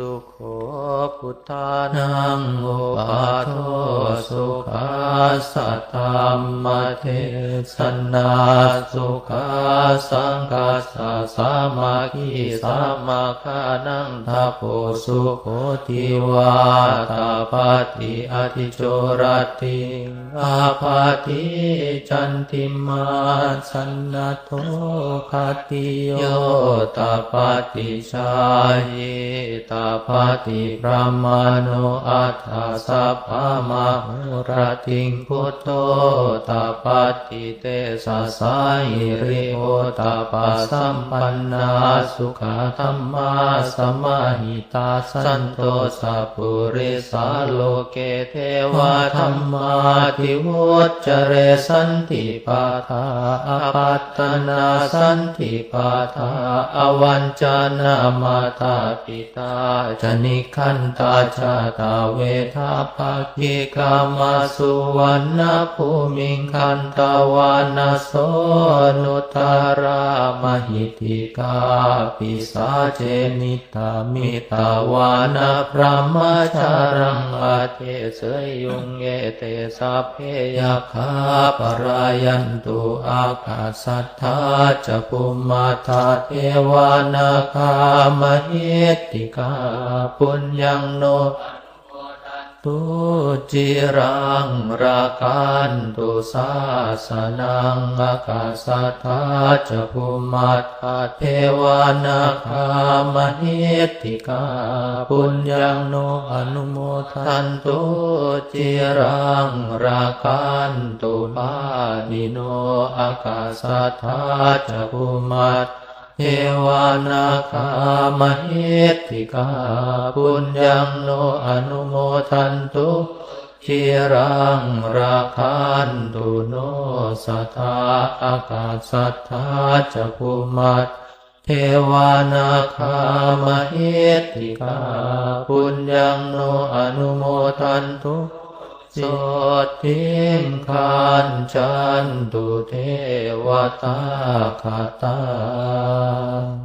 สุโขพุทธานังโอปาโทสุขา สัตธรรมเทศนาสุขาสังกัสสะสามาคีสามาคานังทัพโพสุโขติวาตาปาติอธิโจรติอาภาติจันติมาสันนโทคติโยตาปาติชายตาปาติพระมานุอัฏฐสัพพะมหุระติงพุทโธตปาติเตสะสาหิริโอตปัสสัมปันนาสุขธรรมาสมาหิตาสันโตสัพพุริสาโลเกเทวะธรรมาทิวุจเรสันติปาทาอปัตตนาสันติปาทาอวัญจนามาตาปิตาจนิคันตาชาตาเวทาภาคิกามาสุวรรณภูมิงคันตวานาโสนุตารามหิติกาปิสาเจนิตามิตาวานาพระมชารังอาเทเสยยุงเยเตสัพเพยาคาปรายันตุอากาสัทธาจะปุมมาทาเทวานาคามหิติกาปุญญังโน ตุจิรังราคันตุสาสนังอากาสัทธาจะภูมัตถาเทวานาคามหิติกาปุญญังโนอนุโมทันตุจิรังราคันตุปานิโนอากาสัทธาจะภูมัต เทวานาคามหิติกาปุญญังโนอนุโมทันตุชิรังราคันตุโนสัทธาอากาศสัทธาจะภูมัตเทวานาคามหิติกาปุญญังโนอนุโมทันตุ โสติงคันจันตุเทวตาคาตา